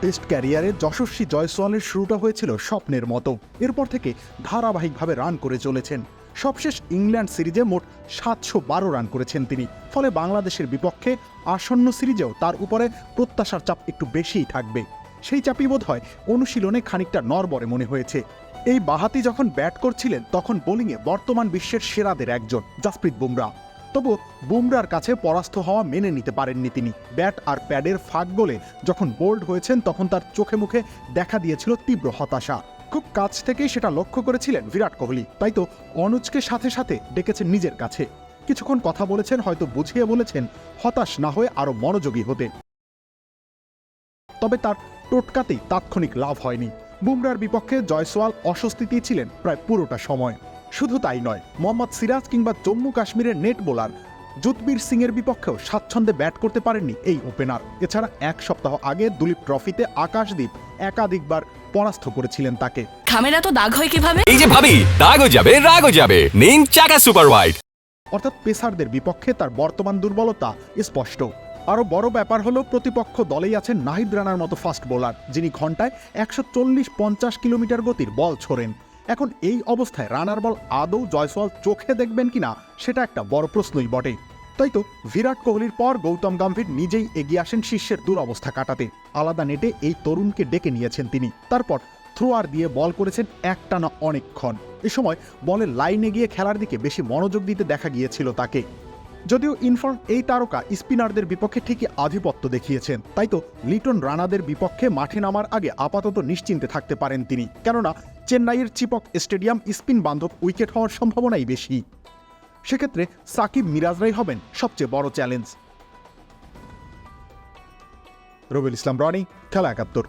Test ক্যারিয়ারে যশস্বী জয়সওয়ালের শুরুটা হয়েছিল স্বপ্নের মতো। এরপর থেকে ধারাবাহিকভাবে রান করে চলেছেন। সবশেষ ইংল্যান্ড সিরিজে মোট সাতশো বারো রান করেছেন তিনি। ফলে বাংলাদেশের বিপক্ষে আসন্ন সিরিজেও তার উপরে প্রত্যাশার চাপ একটু বেশিই থাকবে। সেই চাপই বোধ হয় অনুশীলনে খানিকটা নরবরে মনে হয়েছে। এই বাহাতি যখন ব্যাট করছিলেন, তখন বোলিংয়ে বর্তমান বিশ্বের সেরাদের একজন, জাসপ্রীত বুমরা। তবু বুমরার কাছে পরাস্ত হওয়া মেনে নিতে পারেননি তিনি। ব্যাট আর প্যাডের ফাঁক গোলে যখন বোল্ড হয়েছেন, তখন তার চোখে মুখে দেখা দিয়েছিল তীব্র হতাশা। খুব কাছ থেকেই সেটা লক্ষ্য করেছিলেন বিরাট কোহলি। তাই তো অনুজকে সাথে সাথে ডেকেছেন নিজের কাছে। কিছুক্ষণ কথা বলেছেন, হয়তো বুঝিয়ে বলেছেন, হতাশ না হয়ে আরও মনোযোগী হতে। তবে তার টোটকাতেই তাৎক্ষণিক লাভ হয়নি। বুমরার বিপক্ষে জয়সওয়াল অস্বস্তিতেই ছিলেন প্রায় পুরোটা সময়। শুধু তাই নয় মোহাম্মদ সিরাজ কিংবা জম্মু কাশ্মীরের নেট বোলার যুতবীর সিং এর বিপক্ষেও স্বাচ্ছন্দ্যে ব্যাট করতে পারেননি এই ওপেনার। এছাড়া এক সপ্তাহ আগে দুলীপ ট্রফিতে আকাশদীপ একাধিকবার পরাস্ত করেছিলেন তাকে। খামের এত দাগ হয় কীভাবে? এই যে ভাবি দাগও যাবে রাগও যাবে। নিন চাকা সুপার হোয়াইট অর্থাৎ পেসারদের বিপক্ষে তার বর্তমান দুর্বলতা স্পষ্ট। আরও বড় ব্যাপার হলো প্রতিপক্ষ দলেই আছেন নাহিদ রানার মতো ফাস্ট বোলার যিনি ঘন্টায় একশো চল্লিশ পঞ্চাশ কিলোমিটার গতির বল ছোড়েন। এখন এই অবস্থায় রানার বল আদৌ জয়সওয়াল চোখে দেখবেন কিনা, সেটা একটা বড় প্রশ্নই বটে। তাই তো, বিরাট কোহলির পর গৌতম গম্ভীর নিজেই এগিয়ে আসেন শীর্ষের দুরবস্থা কাটাতে। আলাদা নেটে এই তরুণকে ডেকে নিয়েছেন তিনি। তারপর থ্রোয়ার দিয়ে বল করেছেন একটানা অনেকক্ষণ। এ সময় বলের লাইনে গিয়ে খেলার দিকে বেশি মনোযোগ দিতে দেখা গিয়েছিল তাকে। যদিও ইনফর্ম এই তারকা স্পিনারদের বিপক্ষে ঠিকই আধিপত্য দেখিয়েছেন। তাই তো লিটন রানাদের বিপক্ষে মাঠে নামার আগে আপাতত নিশ্চিন্তে থাকতে পারেন তিনি। কেননা চেন্নাইয়ের চিপক স্টেডিয়াম স্পিন বান্ধব উইকেট হওয়ার সম্ভাবনাই বেশি। সেক্ষেত্রে সাকিব মিরাজরাই হবেন সবচেয়ে বড় চ্যালেঞ্জ। রবিউল ইসলাম, রনি, খেলা একাত্তর।